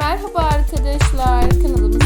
Merhaba arkadaşlar, kanalımızda